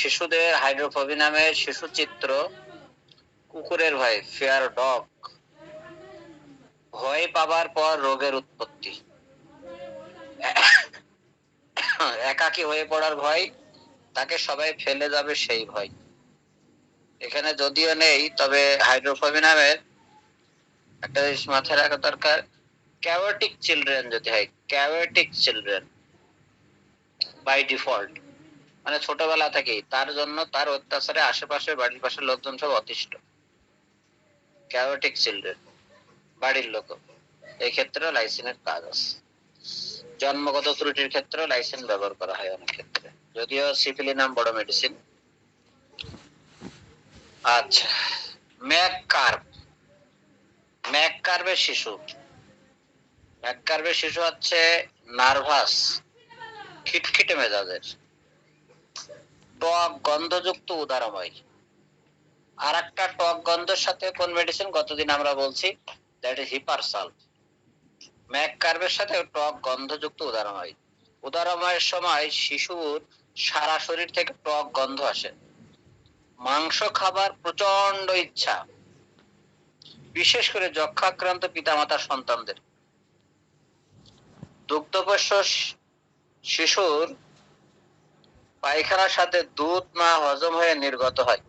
শিশুদের হাইড্রোফোবি নামে শিশু চিত্র, কুকুরের ভয় ফেয়ার ডগ ভয় পাবার পর রোগের উৎপত্তি। একাকী হয়ে পড়ার ভয়, তাকে সবাই ফেলে যাবে সেই ভয়। এখানে যদিও নেই, তবে হাইড্রোফোবি নামের একটা জিনিস মাথায় রাখা দরকার। ক্যাওয়াটিক চিলড্রেন যদি হয় ক্যাওয়াটিক চিলড্রেন বাই ডিফল্ট মানে ছোটবেলা থেকেই। তার জন্য তার অত্যাচারে আশেপাশে বাড়ির পাশের লোকজন সব অতিষ্ঠ। Chaotic children? বাড়ির লোক। এই ক্ষেত্রে লাইসেন্সের কাজ আছে। জন্মগত ত্রুটির ক্ষেত্রে লাইসেন্স ব্যবহার করা হয় অনেক ক্ষেত্রে। যদিও সিফিলিনাম বড় মেডিসিন আচ্ছা ম্যাককার্ভ ম্যাককার্ভের শিশু। ম্যাক ম্যাককার্ভের শিশু হচ্ছে নার্ভাস, খিটখিটে মেজাজের। টক গন্ধযুক্ত উদারময় আর একটা টক গন্ধের সাথে কোন মেডিসিন গতদিন আমরা বলছি দ্যাট ইজ হিপারসাল ম্যাককার্ভের সাথে টক গন্ধযুক্ত উদারময় উদারময়ের সময় শিশুর সারা শরীর থেকে টক গন্ধ আসে। মাংস খাবার প্রচণ্ড ইচ্ছা। বিশেষ করে যক্ষাক্রান্ত পিতামাতার সন্তানদের। দুগ্ধপোষ্য শিশুর পায়খানার সাথে দুধ না হজম হয়ে নির্গত হয়।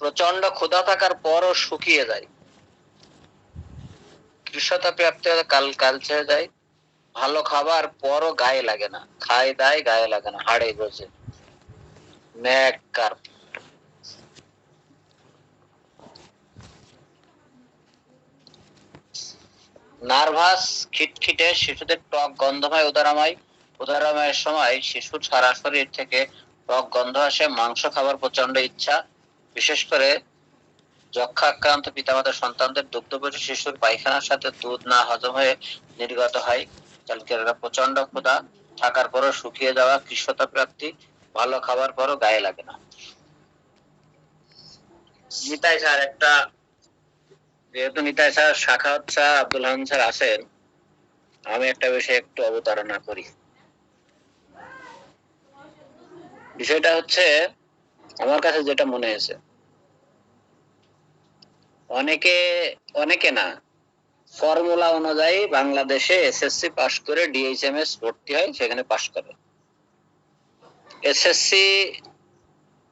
প্রচণ্ড ক্ষুধা থাকার পরও শুকিয়ে যায়। কৃষতা প্রাপ্তি কাল কালচে যায়। ভালো খাবার পরও গায়ে লাগে না। খায় দায় গায়ে লাগে না। হাড়ে গজে। ম্যাককার্ভ নার্ভাস খিটখিটে শিশুদের টক গন্ধময় উদারাময়। উদারাময়ের সময় শিশুর সারা শরীর থেকে টক গন্ধ আসে, মাংস খাবার প্রচণ্ড ইচ্ছা। বিশেষ করে যক্ষাক্রান্ত পিতামাতার সন্তানদের দুগ্ধপোষ্য শিশুর পায়খানার সাথে দুধ না হজম হয়ে নির্গত হয়। চালকেরা প্রচণ্ড ক্ষুধা, থাকার পরও শুকিয়ে যাওয়া কৃষ্ণতা প্রাপ্তি, ভালো খাবার পরও গায়ে লাগে না। নিতাই স্যার, একটা যেহেতু Nitai sir Shakhawat sir Abdul Hamid sir আছেন আমি একটা বিষয়ে একটু অবতারণা করি। বিষয়টা হচ্ছে আমার কাছে যেটা মনে হয়েছে। অনেকে অনেকে না ফর্মুলা অনুযায়ী বাংলাদেশে এসএসসি পাশ করে ডিএইচএমএস ভর্তি হয়, সেখানে পাশ করে। এসএসসি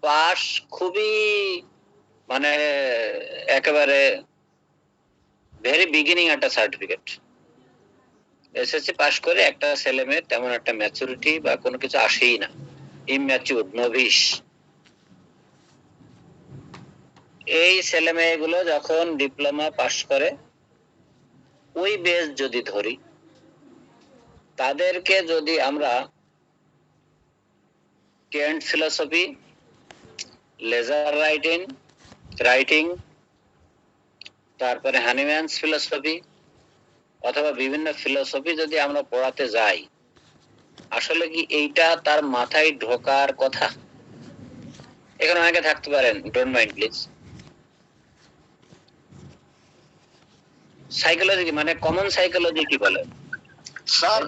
পাস খুবই মানে একেবারে ভেরি বিগিনিং একটা সার্টিফিকেট এসএসসি পাশ করে একটা ছেলে মেয়ে তেমন একটা ম্যাচুরিটি বা কোনো কিছু আসেই না। ইম্যাচুর নভিস এই ছেলে মেয়েগুলো যখন ডিপ্লোমা পাশ করে, ওই বেস যদি ধরি, তাদেরকে যদি আমরা Kent philosophy, lesser writing writing, তারপরে হানিম্যানস ফিলোসফি, অথবা বিভিন্ন ফিলোসফি যদি আমরা পড়াতে যাই আসলে কি এইটা তার মাথায় ঢোকার কথা? এখানে অনেকে থাকতে পারেন ডোন্ট মাইন্ড প্লিজ সাইকোলজি মানে কমন সাইকোলজি কি বলে? স্যার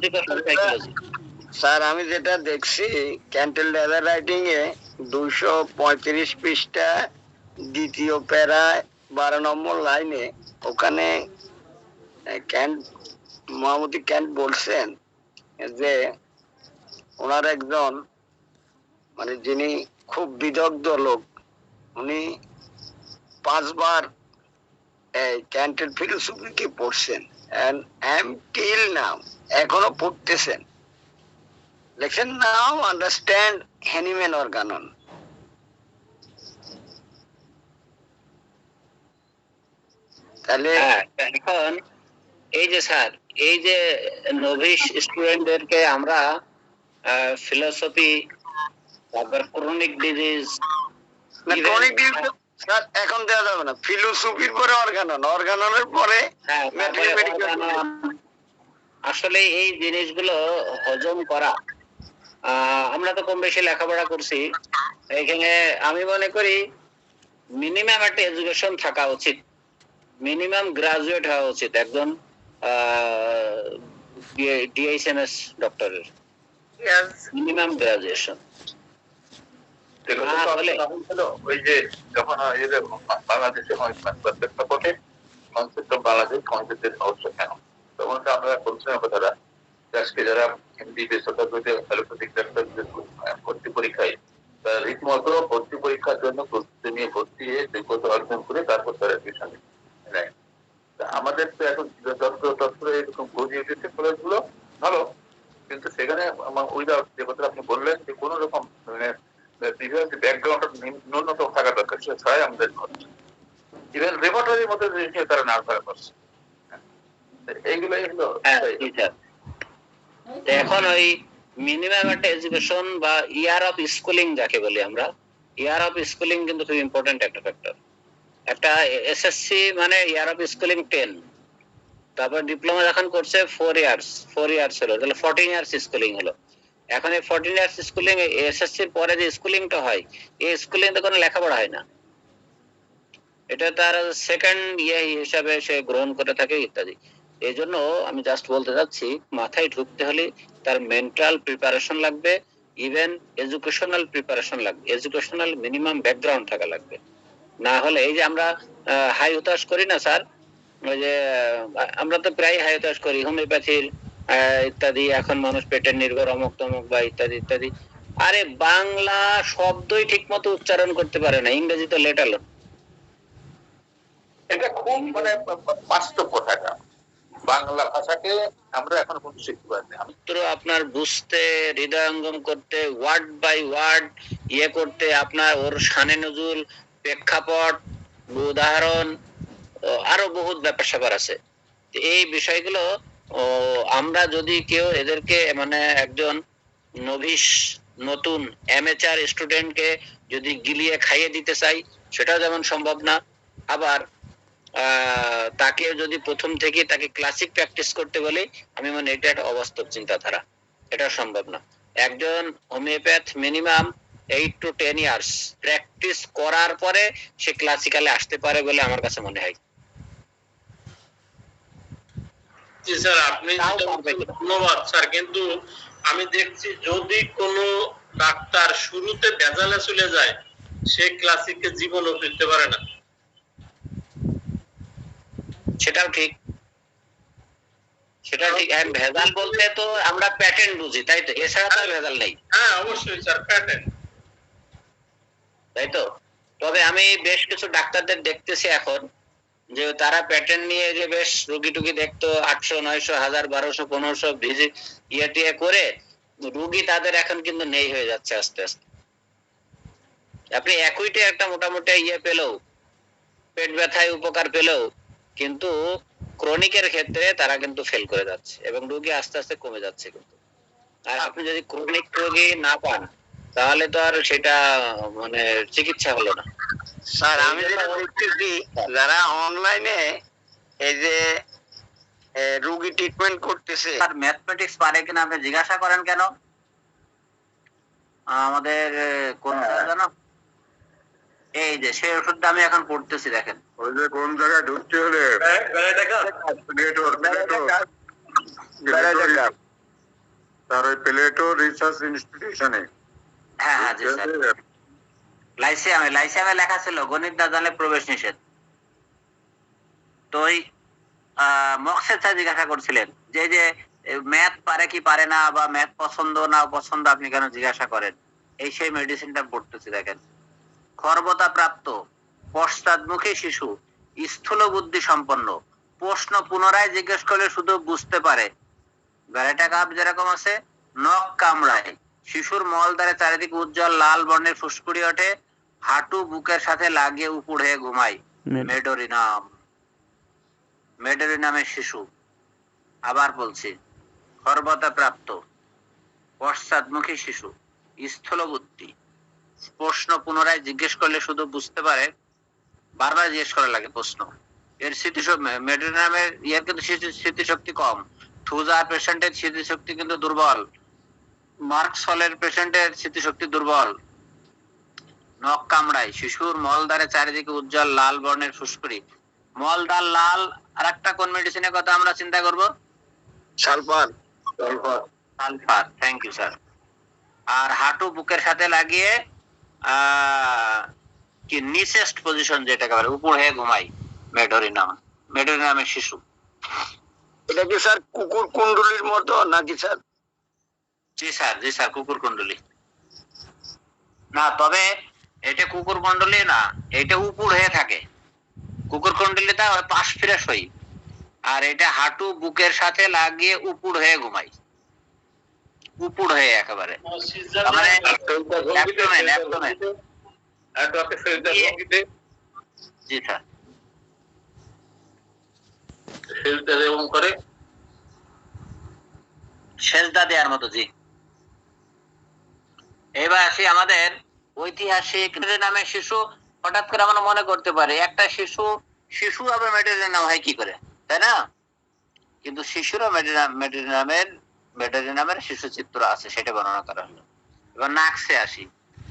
স্যার আমি যেটা দেখছি ক্যান্টেল লেদার রাইটিং এ দুইশো পঁয়ত্রিশ পৃষ্ঠা দ্বিতীয় প্যারায় বারো নম্বর লাইনে ওখানে ক্যান্ট মহামতি ক্যান্ট বলছেন যে ওনার একজন মানে যিনি খুব বিদগ্ধ লোক, উনি পাঁচবার ক্যান্টেল ফিলোসফিকে পড়ছেন, and am till now, এখনও পড়তেছেন। লেখছেন নাও আন্ডারস্ট্যান্ড হ্যানিম্যান অর্গানন তাহলে হ্যাঁ এখন এই যে স্যার, এই যে নভিস স্টুডেন্টদেরকে আমরা ফিলোসফি তারপর ক্রনিক ডিজিজ না chronic disease স্যার এখন দেওয়া যাবে না। ফিলোসফির পরে অর্গানন অর্গাননের পরে হ্যাঁ আসলে এই জিনিসগুলো হজম করা আমরা তো কম বেশি লেখাপড়া করছি। এখানে আমি মনে করি মিনিমাম একটা এডুকেশন থাকা উচিত। মিনিমাম গ্রাজুয়েট হওয়া উচিত একজন ডিএইচএমএস ডক্টরের মিনিমাম গ্রাজুয়েশন হ্যাঁ, তো বলে। আপনার হলো ওই যে যখন বাংলাদেশে প্রেক্ষাপটে কনসেপ্ট অফ বাংলাদেশ কনসেপ্টের সমস্যা কেন? তখন আমরা বলছিলাম কথাটা আজকে যারা হিন্দি বেসরকারিতে অ্যালোপ্যাথিক ডাক্তার ভর্তি পরীক্ষায় তারা রীতিমতো ভর্তি পরীক্ষার জন্য প্রস্তুতি নিয়ে ভর্তি হয়ে যোগ্যতা অর্জন করে তারপর তারা টিউশন নেয়। তা আমাদের তো এখন তত্ত্ব তত্ত্ব এরকম গড়িয়ে উঠেছে কলেজগুলো ভালো। কিন্তু সেখানে ওই যে কথা আপনি বললেন যে কোনো রকম মানে ব্যাকগ্রাউন্ড ন্যূনতম থাকা দরকার ছাড়াই আমাদের ইভেন রেপার্টরির মধ্যে তারা নাড়াচাড়া করছে। এইগুলোই হলো হ্যাঁ এখন ওই মিনিমাম একটা এডুকেশন বা ইয়ার অফ স্কুলিং যাকে বলি আমরা ইয়ার অফ স্কুলিং কিন্তু খুব ইম্পর্টেন্ট একটা ফ্যাক্টর একটা এসএসসি মানে ইয়ার অফ স্কুলিং টেন তারপর ডিপ্লোমা যখন করছে ফোর ইয়ার্স ফোর ইয়ার্স হলো। তাহলে ফোরটিন ইয়ার্স স্কুলিং হলো। এখন এই ফোরটিন ইয়ার্স স্কুলিং এসএসসির পরে যে স্কুলিংটা হয়, এই স্কুলিং তো কোনো লেখাপড়া হয় না। এটা তার সেকেন্ড ইয়ে হিসাবে সে গ্রহণ করে থাকে, ইত্যাদি। এই জন্য আমি জাস্ট বলতে চাচ্ছি, মাথায় ঢুকতে হলে তার মেন্টাল প্রিপারেশন লাগবে ইভেন এডুকেশনাল প্রিপারেশন লাগবে। এডুকেশনাল মিনিমাম ব্যাকগ্রাউন্ড থাকা লাগবে। না হলে এই যে আমরা হাই হতাশ করি না, স্যার ওই যে আমরা তো প্রায় হতাশ করি হোমিওপ্যাথির ইত্যাদি এখন মানুষ পেটের নির্ভর অমুক তমুক বা ইত্যাদি ইত্যাদি। আরে বাংলা শব্দই ঠিক মতো উচ্চারণ করতে পারে না ইংরেজি তো লেট আলো এটা খুব মানে বাস্তব কথাটা। বাংলা ভাষাকে আমরা এখন পর্যন্ত শিখতে পারিনি মাত্র আপনার বুঝতে হৃদয়ঙ্গম করতে ওয়ার্ড বাই ওয়ার্ড ইয়ে করতে আপনার ওর সানে নজুল প্রেক্ষাপট উদাহরণ আরও বহুত ব্যাপার স্যাপার আছে। এই বিষয়গুলো আমরা যদি কেউ এদেরকে মানে একজন নভিস নতুন অ্যামেচার স্টুডেন্টকে যদি গিলিয়ে খাইয়ে দিতে চাই, সেটাও যেমন সম্ভব না। আবার তাকে যদি প্রথম থেকে তাকে ক্লাসিক প্র্যাকটিস করতে বলি, আমি মনে এটা একটা অবাস্তব চিন্তাধারা। এটা সম্ভব না। একজন homeopath minimum eight to ten years practice করার পরে সে ক্লাসিক্যালে আসতে পারে বলে আমার কাছে মনে হয়। জি স্যার আপনি? ধন্যবাদ স্যার। কিন্তু আমি দেখছি যদি কোনো ডাক্তার শুরুতে ভেজালে চলে যায় সে জীবনও ফিরতে পারে না। সেটাও ঠিক। সেটা ঠিক। ভেজাল বলতে তো আমরা প্যাটার্ন বুঝি তাই তো? এছাড়া তো ভেজাল নেই। হ্যাঁ অবশ্যই স্যার প্যাটার্ন তাই তো? তবে আমি বেশ কিছু ডাক্তারদের দেখতেছি এখন। যে তারা প্যাটার্ন নিয়ে যে বেশ রুগী টুগি দেখতো আটশো, নয়শো, হাজার, বারোশো, পনেরোশো ভিজিট ইয়ে টিয়ে করে, রুগী তাদের এখন কিন্তু নেই হয়ে যাচ্ছে আস্তে আস্তে। আপনি একইটে একটা মোটামুটি ইয়ে পেলেও, পেট ব্যথায় উপকার পেলেও, কিন্তু ক্রনিকের ক্ষেত্রে তারা কিন্তু ফেল করে যাচ্ছে এবং রোগী আস্তে আস্তে কমে যাচ্ছে কিন্তু। আর আপনি যদি ক্রনিক রোগী না পান, তাহলে তো আর সেটা মানে চিকিৎসা হলো না। স্যার আমি যেটা দেখতেছি যারা অনলাইনে এই যে রুগী ট্রিটমেন্ট করতেছে। স্যার ম্যাথমেটিক্স পারে কিনা আপনি জিজ্ঞাসা করেন কেন? আমাদের কোন জানো? এই যে সেই ওষুধটা আমি এখন পড়তেছি দেখেন। ওই যে কোন জায়গায় ঢুকতে হলে প্লেটোর তার ওই প্লেটো রিসার্চ ইনস্টিটিউশনে হ্যাঁ হ্যাঁ জি স্যার। লাইসিয়ামে লাইসিয়ামে লেখা ছিল গণিত না জানলে প্রবেশ নিষেধ। তো ওই মকসেদ জিজ্ঞাসা করছিলেন যে যে ম্যাথ পারে কি পারে না বা ম্যাথ পছন্দ না আপনি কেন জিজ্ঞাসা করেন? এই সেই মেডিসিনটা পড়তেছি, দেখেন। খর্বতা প্রাপ্ত পশ্চাদমুখী শিশু, স্থূল বুদ্ধি সম্পন্ন। প্রশ্ন পুনরায় জিজ্ঞেস করলে শুধু বুঝতে পারে। ব্যারেটা কাপ যেরকম আছে, নখ কামড়ায়। শিশুর মলদ্বারে চারিদিকে উজ্জ্বল লাল বর্ণের ফুসকুড়ি ওঠে হাঁটু বুকের সাথে লাগিয়ে উপর হয়ে ঘুমায় মেডোরিনাম। মেডোরিনামের শিশু। আবার বলছি খর্বতা প্রাপ্ত পশ্চাদমুখী শিশু স্থূল বুদ্ধি প্রশ্ন পুনরায় জিজ্ঞেস করলে শুধু বুঝতে পারে বারবার জিজ্ঞেস করা লাগে প্রশ্ন। এর স্মৃতি মেডোরিনামের ইয়ের কিন্তু স্মৃতিশক্তি কম। থুজার পেশেন্টের স্মৃতিশক্তি কিন্তু দুর্বল। মার্কস হলের পেশেন্টের স্মৃতিশক্তি দুর্বল। নখ কামড়ায়। শিশুর মলদ্বারে চারিদিকে উজ্জ্বল লাল বর্ণের ফুসকুড়ি। মলদার লাল আর একটা কোন মেডিসিনের কথা আমরা চিন্তা করব? Sulphur. Sulphur. Thank you sir আর হাঁটু বুকের সাথে লাগিয়ে কি নিচেস্ট পজিশন যেটাকে বলে উপর হয়ে ঘুমাই মেডরি নাম মেডরি নামের শিশু। এটা কি স্যার কুকুর কুণ্ডুলির মতো নাকি স্যার? জি স্যার জি স্যার কুকুর কুণ্ডলী। না তবে এটা কুকুর কুণ্ডলী না এটা উপর হয়ে থাকে। কুকুর কুণ্ডলীটা ওই পাশ ফিরে সই আর এটা হাঁটু বুকের সাথে লাগিয়ে উপর হয়ে ঘুমাই উপর হয়ে একেবারে। মানে abdomen, abdomen। একটু আপনি সেজদার ভঙ্গিতে জি স্যার করে? সেজদা দেওয়ার মতো জি। এবার আসি আমাদের ঐতিহাসিক নামে শিশু হঠাৎ করে আমরা মনে করতে পারি। একটা শিশু শিশু আবার মেটেরিয়াল নাম হয় কি করে? তাই না? কিন্তু শিশুরও মেটেরিয়াল নামের মেটেরিয়াল নামের শিশু চিত্র আছে, সেটা বর্ণনা করা হলো। এবার নাকসে আসি।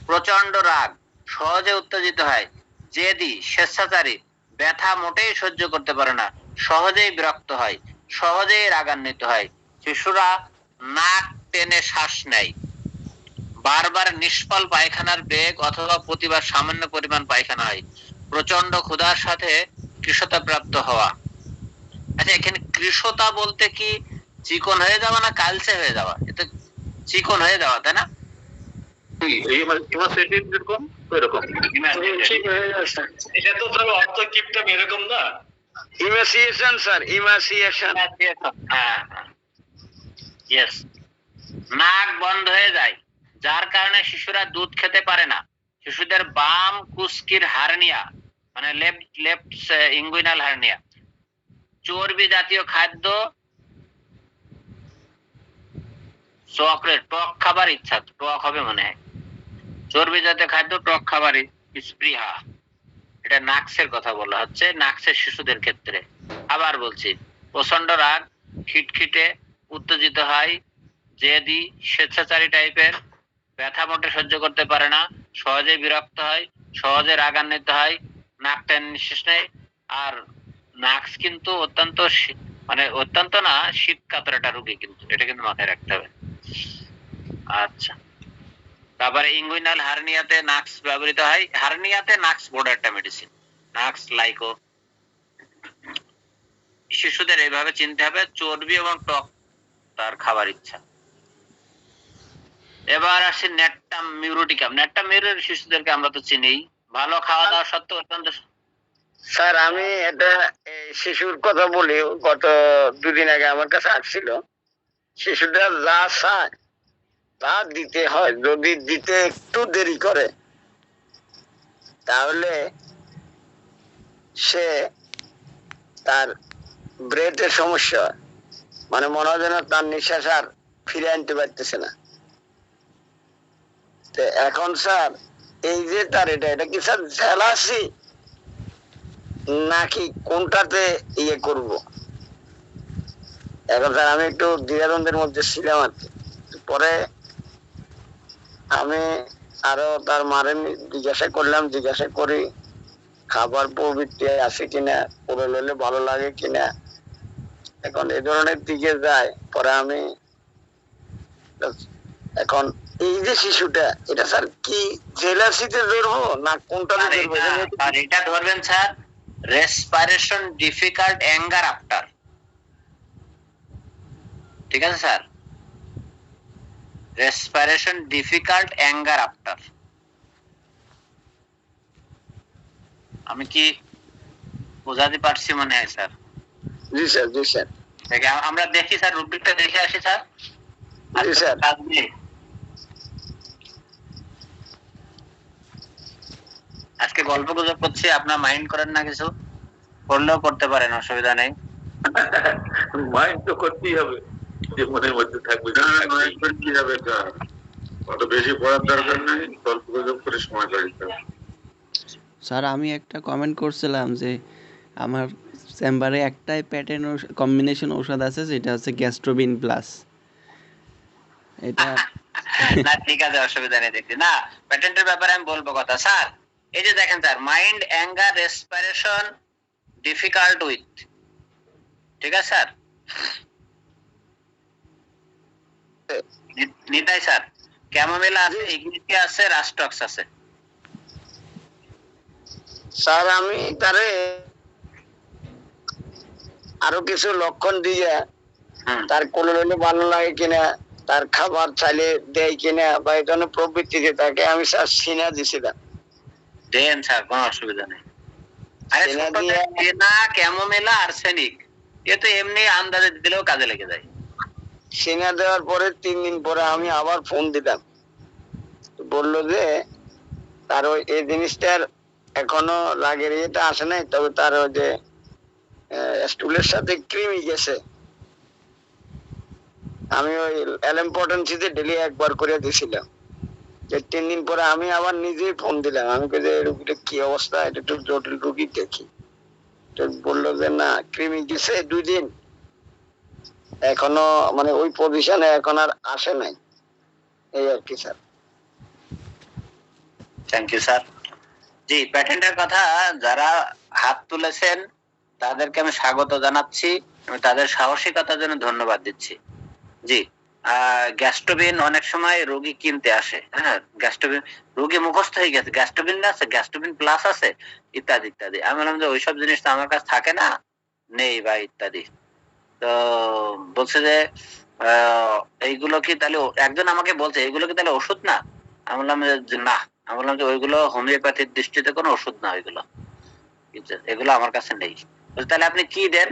প্রচণ্ড রাগ, সহজে উত্তেজিত হয়, জেদি, স্বেচ্ছাচারী, ব্যথা মোটেই সহ্য করতে পারে না, সহজেই বিরক্ত হয়, সহজেই রাগান্বিত হয়। শিশুরা নাক টেনে শ্বাস নেয়। বারবার নিষ্ফল পায়খানার বেগ অথবা প্রতিবার সামান্য পরিমাণ পায়খানা হয়। প্রচণ্ড ক্ষুধার সাথে কৃষতা প্রাপ্ত হওয়া। আচ্ছা এখানে কৃষতা বলতে কি চিকন হয়ে যাওয়া না কালচে হয়ে যাওয়া? এটা চিকন হয়ে যাওয়া তাই না? এই ইমাসেটিভ যেরকম এরকম এটা তো তাহলে অর্থ কিপটা এরকম না? ইমাসিয়েশন স্যার ইমাসিয়েশন হ্যাঁ ইয়েস নাক বন্ধ হয়ে যায়। যার কারণে শিশুরা দুধ খেতে পারে না। শিশুদের বাম কুস্কির হার্নিয়া মানে লেফট লেফট ইঙ্গুইনাল হার্নিয়া। চর্বি জাতীয় খাদ্য, চকলেট, টক খাবার ইচ্ছা, টক হবে মনে হয়। চর্বি জাতীয় খাদ্য, টক খাবার এটা নাক্সের কথা বলা হচ্ছে, নাক্সের শিশুদের ক্ষেত্রে। আবার বলছি প্রচণ্ড রাগ, খিটখিটে, উত্তেজিত হয়, জেদি, স্বেচ্ছাচারী টাইপের ব্যথা মোটে সহ্য করতে পারে না, সহজে বিরক্ত হয়, সহজে রাগান্বিত হয়, নাক টেনে নিঃশ্বাস নেয়, আর নাক্স কিন্তু অত্যন্ত মানে অত্যন্ত না, শীত কাতর একটা রোগী কিন্তু, এটা কিন্তু মাথায় রাখতে হবে। আচ্ছা। তারপরে ইঙ্গুইনাল হার্নিয়াতে নাক্স ব্যবহৃত হয়। হার্নিয়াতে নাক্স বোর্ড একটা মেডিসিন নাক্স লাইকো। শিশুদের এইভাবে চিনতে হবে, চর্বি এবং টক তার খাবার ইচ্ছা। এবার আসি নেটটাম মিউরোটিকাম। নেটটাম মিউরোর শিশুদেরকে আমরা তো চিনি। ভালো খাওয়া দাওয়া সত্ত্বেও অত্যন্ত স্যার, আমি এটা শিশুর কথা বলি। গত দুদিন আগে আমার কাছে আসছিল। শিশুটা যা চায়, তা দিতে হয়। যদি দিতে একটু দেরি করে, তাহলে সে তার ব্রেথের সমস্যা মানে মনে হয় যেন তার নিঃশ্বাস আর ফিরে আনতে পারতেছে না। এখন স্যার, এই যে তার এটা এটা কি স্যার জেলাসি? নাকি কোনটাতে ইয়ে করব? এখন স্যার, আমি একটু দ্বিধাদ্বন্দ্বের মধ্যে ছিলাম আর পরে আমি আরও তার মারে জিজ্ঞাসা করলাম, জিজ্ঞাসা করি, খাবার প্রবৃত্তি আছে কিনা? পুরো লইলে ভালো লাগে কিনা? এখন এই ধরনের দিকে যায়। পরে আমি, এখন এই যে শিশুটা এটা স্যার কি জেলাসিতে ধরবো না কোনটাতে আর ধরবো? এটা- এটা আর এটা ধরবেন sir respiration difficult anger after ঠিক আছে sir? Respiration difficult anger after আমি কি বোঝাতে পারছি মনে হয় স্যার? জি স্যার জি স্যার। আমরা দেখি স্যার রুব্রিকটা দেখে আসি স্যার। জি স্যার কাজ নেই। আজকে গল্প গুজব করছি আপনার মাইন্ড করেন না কিছু? করলেও করতে পারেন অসুবিধা নেই। মাইন্ড তো করতেই হবে যে মনের মধ্যে থাকবে। কি হবে অত বেশি পড়ার দরকার নেই গল্প গুজব করে সময় কাটাতে হবে স্যার আমি একটা কমেন্ট করছিলাম যে আমার চেম্বারে একটাই প্যাটার্ন কম্বিনেশন ঔষধ আছে যেটা হচ্ছে গ্যাস্ট্রোবিন প্লাস এটা না ঠিক আছে অসুবিধা নেই দেখছি। না প্যাটেন্টের ব্যাপারে আমি বলব কথা। স্যার এই যে দেখেন sir mind anger respiration difficult with ঠিক আছে স্যার? নিতাই স্যার ক্যামোমিলা আছে ইগনিটি আছে রাস্টক্স আছে। স্যার আমি তারে আরও কিছু লক্ষণ দিয়ে তার কোলে হলে ভালো লাগে কিনা তার খাবার চাইলে দেয় কিনা বা এই ধরনের প্রবৃত্তিতে তাকে আমি স্যার সিনা দিছিলাম দেন স্যার কোনো অসুবিধা নেই। আরে দিয়ে- আর্সেনিক। এ তো এমনি আন্দাজে দিলেও কাজে লেগে যায়। সিনা দেওয়ার পরে তিন দিন পরে আমি আবার ফোন দিলাম। বলল যে তার ওই এই জিনিসটার এখনও লাগের ইয়েটা আসে নাই তবে তার ওই যে স্টুলের সাথে কৃমি গেছে। আমি ওই এলএমপটেন্সিতে ডেলি একবার করে দিছিলাম। তিন দিন পরে আমি আবার নিজেই ফোন দিলাম। আমি যে রুগীটা কি অবস্থা? এটা একটু জটিল রুগী দেখি। বলল যে, না কৃমি দিছে দুই দিন। এখনও মানে ওই পজিশনে এখন আর আসে নাই। এই আর কি স্যার থ্যাংক ইউ স্যার জি প্যাটেন্টের কথা, যারা হাত তুলেছেন, তাদেরকে আমি স্বাগত জানাচ্ছি। আমি তাদের সাহসিকতার জন্য ধন্যবাদ দিচ্ছি। জি। গ্যাস্ট্রোবিন অনেক সময় রোগী কিনতে আসে হ্যাঁ? গ্যাস্ট্রোবিন রোগী মুখস্থ হয়ে গেছে। গ্যাস্ট্রোবিন আছে গ্যাস্ট্রোবিন প্লাস আছে, ইত্যাদি ইত্যাদি। আমি বললাম যে ওইসব জিনিস তো আমার কাছে থাকে না। নেই বা ইত্যাদি। তো বলছে যে এইগুলো কি তাহলে একজন আমাকে বলছে, এইগুলো কি তাহলে ওষুধ না? আমি বললাম যে না। আমি বললাম যে, ওইগুলো হোমিওপ্যাথির দৃষ্টিতে কোনো ওষুধ না, ওইগুলো। এগুলো আমার কাছে নেই। তাহলে আপনি কি দেন?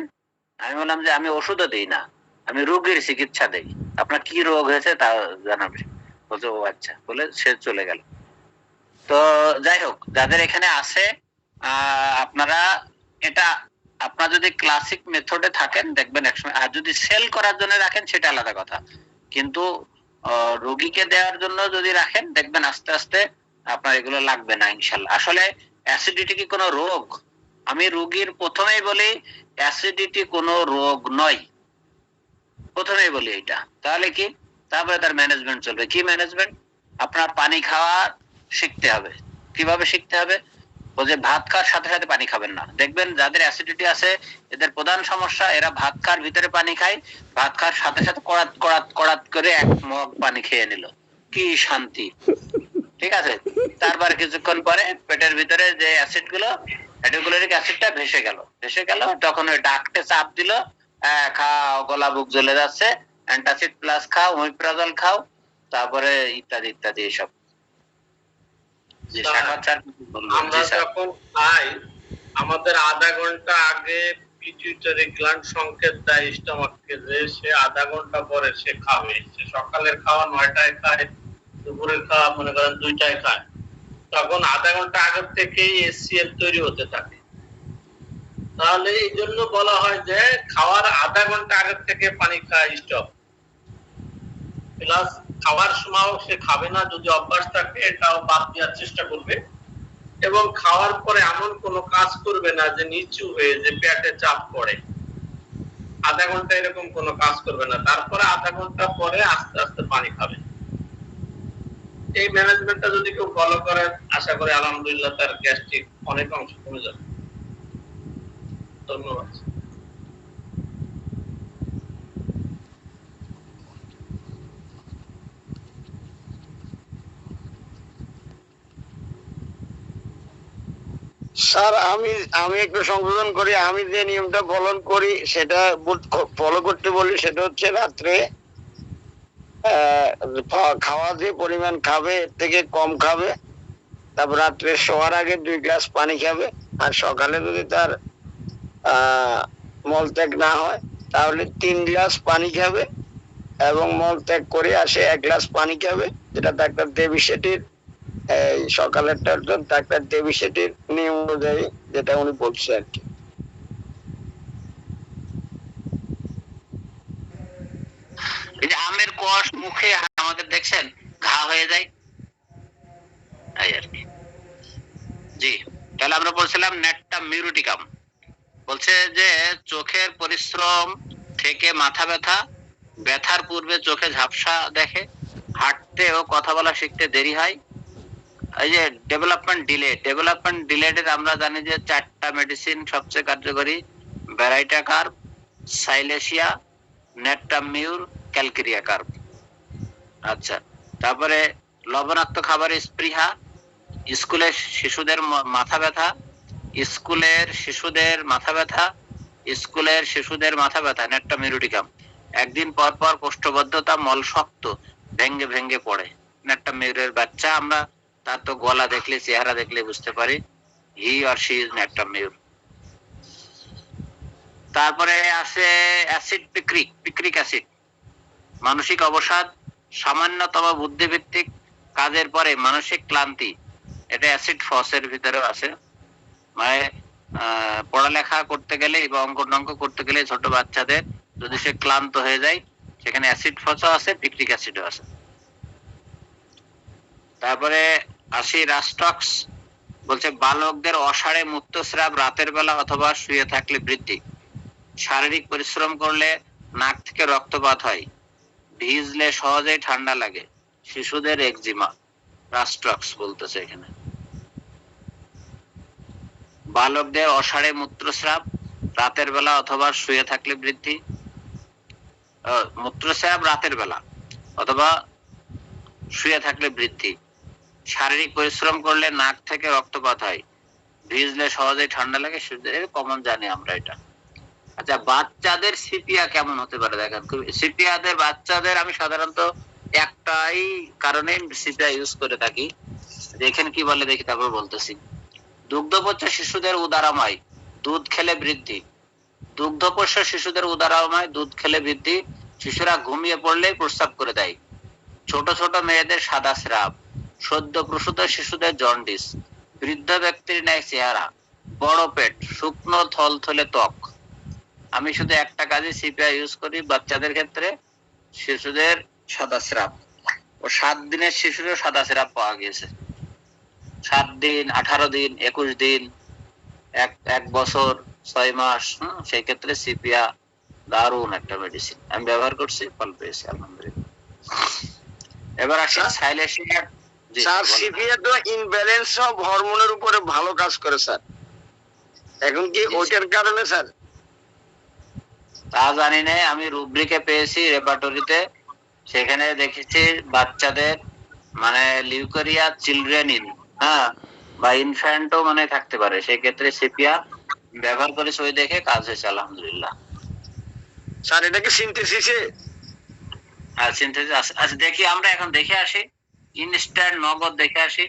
আমি বললাম যে, আমি ওষুধও দিই না। আমি রোগীর চিকিৎসা দেই। আপনার কি রোগ হয়েছে তা জানাবে। বলছে, ও আচ্ছা বলে সে চলে গেল। তো যাই হোক, যাদের এখানে আছে আপনারা এটা, আপনার যদি ক্লাসিক মেথডে থাকেন, দেখবেন একসময়, আর যদি সেল করার জন্য রাখেন, সেটা আলাদা কথা। কিন্তু রোগীকে দেওয়ার জন্য যদি রাখেন, দেখবেন আস্তে আস্তে আপনার এগুলো লাগবে না, ইনশাল্লাহ। আসলে অ্যাসিডিটি কি কোনো রোগ? আমি রোগীর প্রথমেই বলি অ্যাসিডিটি কোনো রোগ নয়। প্রথমেই বলি এটা তাহলে কি? তারপরে তার ম্যানেজমেন্ট চলবে। কি ম্যানেজমেন্ট আপনার পানি খাওয়া শিখতে হবে। কীভাবে শিখতে হবে? ও যে ভাত খাওয়ার সাথে সাথে পানি খাবেন না। দেখবেন যাদের অ্যাসিডিটি আছে, এদের প্রধান সমস্যা, এরা ভাত খাওয়ার ভিতরে পানি খায়, ভাত খাওয়ার সাথে সাথে কড়াত কড়াত কড়াত করে এক মগ পানি খেয়ে নিল। কি শান্তি। ঠিক আছে? তারপর কিছুক্ষণ পরে পেটের ভিতরে যে অ্যাসিডগুলো অ্যাসিডটা ভেসে গেল। ভেসে গেল, তখন ওই ডাকতে চাপ দিল আহ, খাও গলা বুক জ্বলে যাচ্ছে অ্যান্টাসিড প্লাস খাও ওমিপ্রাজল খাও তারপরে ইত্যাদি ইত্যাদি বলবেন? আমরা যখন খাই আমাদের আধা ঘণ্টা আগে পিটুইটারি গ্ল্যান্ড সংকেত দেয় স্টমাককে যে সে আধা ঘণ্টা পরে সে খাবে। সে সকালের খাওয়া নয়টায় খায় দুপুরের খাওয়া মনে করেন দুইটায় খায়। তখন আধা ঘণ্টা আগের থেকেই এসসিএল তৈরি হতে থাকে। তাহলে এই জন্য বলা হয় যে খাওয়ার আধা ঘণ্টা আগের থেকে পানি খায় স্টপ প্লাস খাওয়ার সময়ও সে খাবে না, যদি অভ্যাস থাকে, এটাও বাদ দেওয়ার চেষ্টা করবে। এবং খাওয়ার পরে এমন কোনো কাজ করবে না যে নিচু হয়ে যে পেটে চাপ পড়ে। আধা ঘণ্টা এরকম কোনো কাজ করবে না। তারপরে আধা ঘণ্টা পরে আস্তে আস্তে পানি খাবে। এই ম্যানেজমেন্টটা যদি কেউ ফলো করে, আশা করি আলহামদুলিল্লাহ তার গ্যাস্ট্রিক অনেক অংশ কমে যাবে। ধন্যবাদ। স্যার, আমি আমি একটু সংশোধন করি, আমি যে নিয়মটা করি, সেটা ফলো করতে বলি, সেটা হচ্ছে রাত্রে খাওয়া যে পরিমাণ খাবে থেকে কম খাবে, তারপর রাত্রে শোয়ার আগে দুই গ্লাস পানি খাবে, আর সকালে যদি তার মলত্যাগ না হয়, তাহলে তিন গ্লাস পানি খাবে এবং মলত্যাগ করে আসে এক গ্লাস পানি খাবে, যেটা ডাক্তার দেবী শেঠির, এই সকালেরটা একজন ডাক্তার দেবী শেঠির নিয়ম অনুযায়ী যেটা উনি বলছে আর কি। আমের কষ মুখে আমাদের দেখছেন, ঘা হয়ে যায়। এই আর কি। জি, তাহলে আমরা বলছিলাম নেটটা মিউরিটিকাম। বলছে যে চোখের পরিশ্রম থেকে মাথা ব্যথা, ব্যথার পূর্বে চোখে ঝাপসা দেখে হাঁটতে ও কথা বলা শিখতে দেরি হয়। এই যে ডেভেলপমেন্ট ডিলে ডেভেলপমেন্ট ডিলেটের আমরা জানি যে চারটা মেডিসিন সবচেয়ে কার্যকরী। Baryta carb Silicea natrum mur Calcarea carb আচ্ছা তারপরে লবণাক্ত খাবারের স্পৃহা স্কুলের শিশুদের মাথা ব্যথা স্কুলের শিশুদের মাথা ব্যথা, স্কুলের শিশুদের মাথা ব্যথা নেটটা মিরুটিকাম একদিন পর পর কোষ্ঠবদ্ধতা মল শক্ত ভেঙ্গে ভেঙ্গে পড়ে। নেটটা মিরুরের বাচ্চা, আমরা তার তো গলা দেখলে, চেহারা দেখলে বুঝতে পারি হি আর শি ইজ নেটটা মিউর তারপরে আছে অ্যাসিড পিক্রিক পিক্রিক অ্যাসিড মানসিক অবসাদ, সামান্যতম বুদ্ধিভিত্তিক কাজের পরে মানসিক ক্লান্তি। এটা অ্যাসিড ফসের ভিতরে আছে। মানে পড়ালেখা করতে গেলে বা অঙ্ক টঙ্ক করতে গেলে ছোট বাচ্চাদের যদি সে ক্লান্ত হয়ে যায়, সেখানে অ্যাসিড ফসও আছে পিক্রিক অ্যাসিডও আছে। তারপরে আসি রাস্টক্স বলছে বালকদের অসাড়ে মূত্রস্রাব রাতের বেলা অথবা শুয়ে থাকলে বৃদ্ধি। শারীরিক পরিশ্রম করলে নাক থেকে রক্তপাত হয়। ভিজলে সহজেই ঠান্ডা লাগে। শিশুদের একজিমা রাস্ট্রক্স বলতেছে এখানে। বালকদের অসাড়ে মূত্রস্রাব, রাতের বেলা অথবা শুয়ে থাকলে বৃদ্ধি মূত্রস্রাব রাতের বেলা, অথবা শুয়ে থাকলে বৃদ্ধি। শারীরিক পরিশ্রম করলে নাক থেকে রক্তপাত হয়। ভিজলে সহজেই ঠান্ডা লাগে কমন জানি আমরা এটা। আচ্ছা বাচ্চাদের সিপিয়া কেমন হতে পারে দেখেন? সিপিয়াদের বাচ্চাদের আমি সাধারণত একটাই কারণে সিপিয়া ইউজ করে থাকি। দেখেন কি বলে, দেখি তারপর বলতেছি। দুগ্ধপোষ্য শিশুদের উদারাময়, দুধ খেলে বৃদ্ধি। দুগ্ধপোষ্য শিশুদের উদারাময়, দুধ খেলে বৃদ্ধি। শিশুরা ঘুমিয়ে পড়লেই প্রস্রাব করে দেয়। ছোট ছোট মেয়েদের সাদা স্রাব, সদ্য প্রসূত শিশুদের জন্ডিস, বৃদ্ধ ব্যক্তির ন্যায় চেহারা, বড় পেট, শুকনো থলথলে ত্বক। আমি শুধু একটা কাজে সিপিআই ইউজ করি বাচ্চাদের ক্ষেত্রে, শিশুদের সাদা স্রাব। ও সাত দিনের শিশুরও সাদা স্রাব পাওয়া গিয়েছে। সাত দিন আঠারো দিন একুশ দিন এক এক বছর ছয় মাস হম সেই ক্ষেত্রে সিপিয়া দারুণ একটা মেডিসিন আমি ব্যবহার করছি ফল পেয়েছি আলহামদুলিল্লাহ। এবার আসি সাইলেশিয়া স্যার বলেন। তো ইনব্যালেন্স অফ হরমোনের উপরে ভালো কাজ করে স্যার। এখন কি ওইটার কারণে স্যার? তা জানি না আমি রুব্রিকে পেয়েছি রেপার্টরিতে সেখানে দেখেছি বাচ্চাদের মানে লিউকোরিয়া চিলড্রেন ইন হ্যাঁ বা ইনফ্যান্টও মানে থাকতে পারে। সেই ক্ষেত্রে সিপিয়া ব্যবহার করে ছবি দেখে কাজ হয়েছে আলহামদুলিল্লাহ। স্যার এটা কি সিনথেসিসে হ্যাঁ সিনথেসিস আচ্ছা দেখি আমরা এখন দেখে আসি। ইনস্ট্যান্ট নগদ দেখে আসি।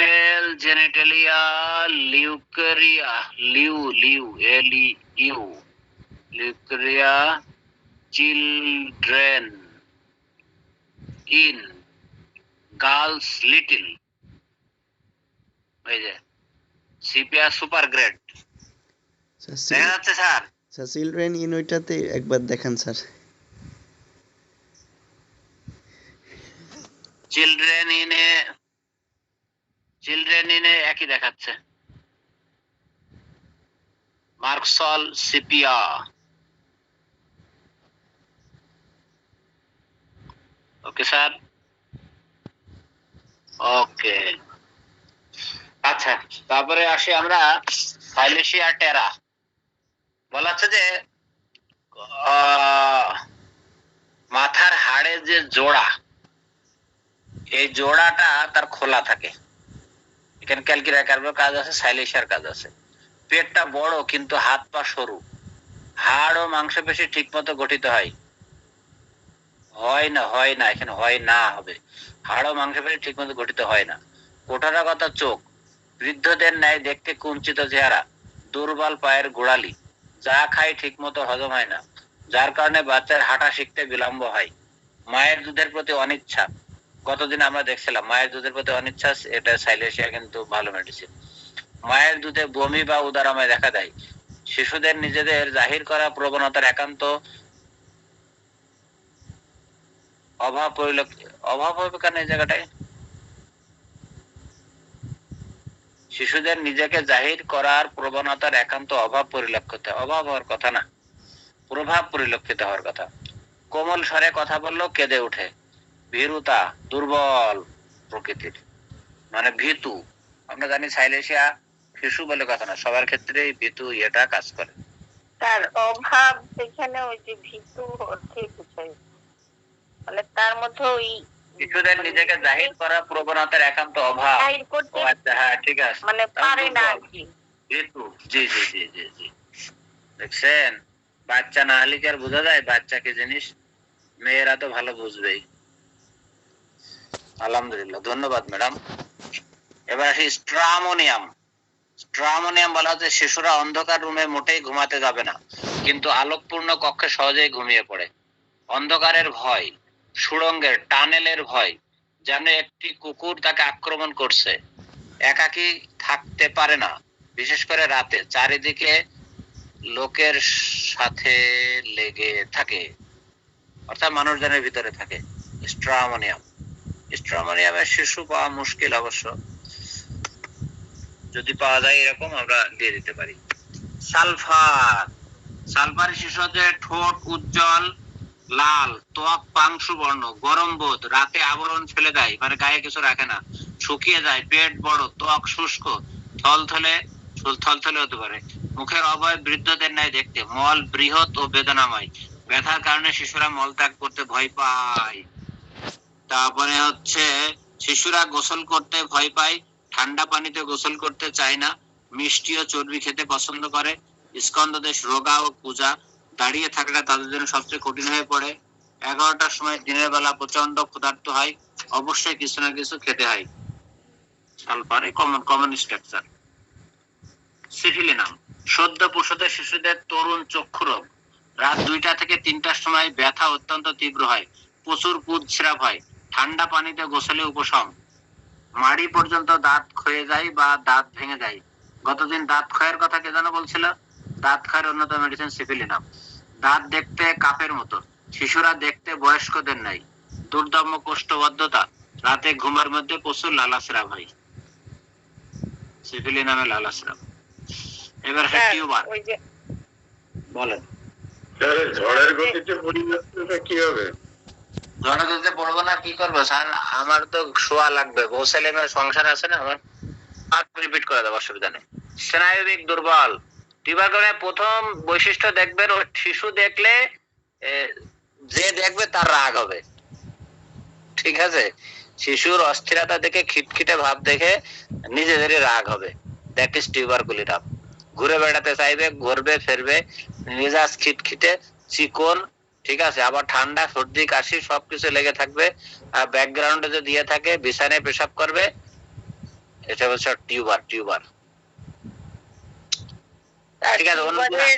Female genitalia leucorrhoea leu leu L U leucorrhoea children in girls little এই যে সিপিআর সুপার গ্রেড দেখা যাচ্ছে স্যার? স্যার চিলড্রেন ইন ওইটাতে একবার দেখান স্যার। চিলড্রেন ইনে চিলড্রেন ইনে একই দেখাচ্ছে। Merc sol sepia okay sir okay আচ্ছা তারপরে আসি আমরা সাইলেশিয়া টেরা বলা হচ্ছে যে মাথার হাড়ের যে জোড়া, এই জোড়াটা তার খোলা থাকে। এখানে ক্যালকিরাকার কাজ আছে সাইলেশিয়ার কাজ আছে। পেটটা বড়, কিন্তু হাত পা সরু। হাড় ও মাংসপেশি ঠিক মতো গঠিত হয়। হয় না হয় না, এখানে হয় না হবে। হাড় ও মাংসপেশি ঠিক মতো গঠিত হয় না। কোঠারাগত চোখ, বৃদ্ধদের ন্যায় দেখতে কুঞ্চিত চেহারা, দুর্বল পায়ের গোড়ালি, যা খায় ঠিক মতো হজম হয় না, যার কারণে বাচ্চার হাঁটা শিখতে বিলম্ব হয়। মায়ের দুধের প্রতি অনিচ্ছা। গতদিন আমরা দেখছিলাম, মায়ের দুধের প্রতি অনিচ্ছা এটা সাইলেশিয়া কিন্তু ভালো মেডিসিন মায়ের দুধে বমি বা উদারাময় দেখা দেয়। শিশুদের নিজেদের জাহির করা প্রবণতার একান্ত অভাব অভাব হবে কেন এই জায়গাটায়? শিশুদের নিজেকে জাহির করার প্রবণতার একান্ত অভাব পরিলক্ষিত, অভাব হওয়ার কথা না। প্রভাব পরিলক্ষিত হওয়ার কথা। কোমল স্বরে কথা বললেও কেঁদে ওঠে। ভীরুতা দুর্বল প্রকৃতির। মানে ভীতু। আমরা জানি সাইলেশিয়া শিশু বলে কথা না সবার ক্ষেত্রে ভিতু এটা কাজ করে। তার অভাব এখানে ওই যে ভীতু অর্থে বুঝাই মানে তার মধ্যে ওই শিশুদের নিজেকে জাহির করার প্রবণতার একান্ত অভাব। আচ্ছা হ্যাঁ ঠিক আছে। মানে পারে না ভিতু। জি জি জি জি জি। দেখছেন? বাচ্চা না হলে কি আর বোঝা যায়? বাচ্চা কি জিনিস? মেয়েরা তো ভালো বুঝবেই। আলহামদুলিল্লাহ, ধন্যবাদ ম্যাডাম। এবার আসি স্ট্রামোনিয়াম। স্ট্রামোনিয়াম বলা হচ্ছে শিশুরা অন্ধকার রুমে মোটেই ঘুমাতে যাবে না, কিন্তু আলোকপূর্ণ কক্ষে সহজেই ঘুমিয়ে পড়ে। অন্ধকারের ভয়, সুড়ঙ্গের, টানেলের ভয়, যেন একটি কুকুর তাকে আক্রমণ করছে। একাকী থাকতে পারে না, বিশেষ করে রাতে। চারিদিকে লোকের সাথে লেগে থাকে, অর্থাৎ মানুষজনের ভিতরে থাকে স্ট্রামোনিয়াম। স্ট্রামোনিয়ামের শিশু পাওয়া মুশকিল অবশ্য। যদি পাওয়া যায় এরকম, আমরা দিয়ে দিতে পারি। সালফার। সালফার শিশু হচ্ছে ঠোঁট উজ্জ্বল, লাল, ত্বক পাংশু বর্ণ গরম বোধ, রাতে আবরণ ফেলে দেয় মানে গায়ে কিছু রাখে না। শুকিয়ে যায়, পেট বড়, ত্বক শুষ্ক, থলথলে থলথলে হতে পারে। মুখের অবয়ব বৃদ্ধদের ন্যায় দেখতে, মল বৃহৎ ও বেদনাময়। ব্যথার কারণে শিশুরা মল ত্যাগ করতে ভয় পায়। তারপরে হচ্ছে শিশুরা গোসল করতে ভয় পায়, ঠান্ডা পানিতে গোসল করতে চায় না, মিষ্টি ও চর্বি খেতে পছন্দ করে স্কন্দদেশ রোগা ও পূজা, দাঁড়িয়ে থাকাটা তাদের জন্য সবচেয়ে কঠিন হয়ে পড়ে। এগারোটার সময় দিনের বেলা প্রচণ্ড ক্ষুধার্ত হয়, অবশ্যই কিছু না কিছু খেতে হয়। Sulphur common common structure syphilinum সদ্য প্রসূত শিশুদের তরুণ চক্ষু রোগ। রাত দুইটা থেকে তিনটার সময় ব্যথা অত্যন্ত তীব্র হয়, প্রচুর পুদ ছিরাপ হয়। ঠান্ডা পানিতে গোসলে উপশম। মাড়ি পর্যন্ত দাঁত ক্ষয়ে যায় বা দাঁত ভেঙে যায়। গতদিন দাঁত ক্ষয়ের কথা কে যেন বলছিল? দাঁত ক্ষয়ের অন্যতম মেডিসিন সিফিলিনাম দাঁত দেখতে কাপের মতো। শিশুরা দেখতে বয়স্কদের নাই। দুর্দম্য কোষ্ঠবদ্ধতা রাতে ঘুমের মধ্যে প্রচুর লালাসরা ভাই। সিফিলিনামে লালাসরা এবার হ্যাঁ টিউবার বলেন। ঝড়ের গতিতে যাচ্ছে কি হবে? ঝড়ে দিতে পড়ব না, কি করব? স্যার, আমার তো শোয়া লাগবে। ছেলে মেয়ের সংসার আছে না, আমার আর রিপিট করে দেবো, অসুবিধা নেই। স্নায়বিক দুর্বল। টিউবারকুলার প্রথম বৈশিষ্ট্য দেখবেন ও শিশু দেখলে যে দেখবে তার রাগ হবে। ঠিক আছে? শিশুর অস্থিরতা দেখে, খিটখিটে ভাব দেখে নিজেদেরই রাগ হবে। দ্যাট ইজ টিউবারকুলিটাম ঘুরে বেড়াতে চাইবে, ঘুরবে, ফেরবে, মেজাজ খিটখিটে, চিকন ঠিক আছে আবার ঠান্ডা সর্দি কাশি সবকিছু লেগে থাকবে। আর ব্যাকগ্রাউন্ডে যে দিয়ে থাকে বিছানায় পেশাব করবে এটা হচ্ছে টিউবার টিউবার ঠিক আছে,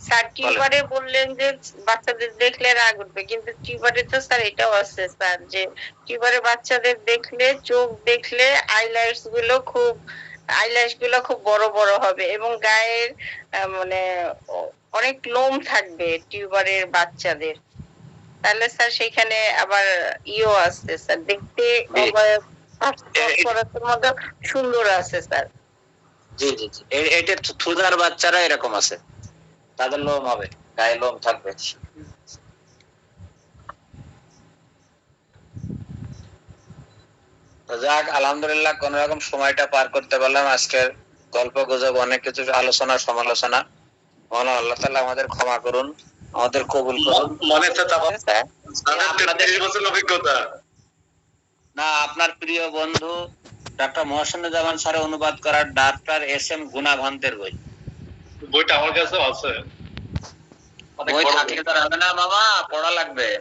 স্যার টিউবারে বললেন যে বাচ্চাদের দেখলে রাগ উঠবে কিন্তু টিউবারে তো স্যার এটাও আছে স্যার যে টিউবারে বাচ্চাদের দেখলে চোখ দেখলে আইল্যাশগুলো খুব আইল্যাশগুলো খুব বড় বড় হবে এবং গায়ের মানে অনেক লোম থাকবে টিউবারের বাচ্চাদের। তাহলে স্যার সেখানে আবার ইও আছে স্যার। দেখতে সুন্দর আছে স্যার। জি জি জি। এটা থুদার বাচ্চারা এরকম আছে। তাদের লোম হবে গায়ে লোম থাকবে। যাক আলহামদুলিল্লাহ কোন রকম সময়টা পার করতে পারলাম। আজকের গল্প গুজব অনেক কিছু আলোচনা সমালোচনা। মহান আল্লাহ তাআলা আমাদের ক্ষমা করুন আমাদের কবুল করুন। মনে তো চাপা। স্যারের আপনাদের- 33 বছর অভিজ্ঞতা। না আপনার প্রিয় বন্ধু ডাক্তার মহসিনুজ্জামান স্যার অনুবাদ করার ডাক্তার এস এম গুণাভান্তের বই। বইটা আমার কাছে আছে। বই। থাকলে তো হবে না বাবা? পড়া লাগবে।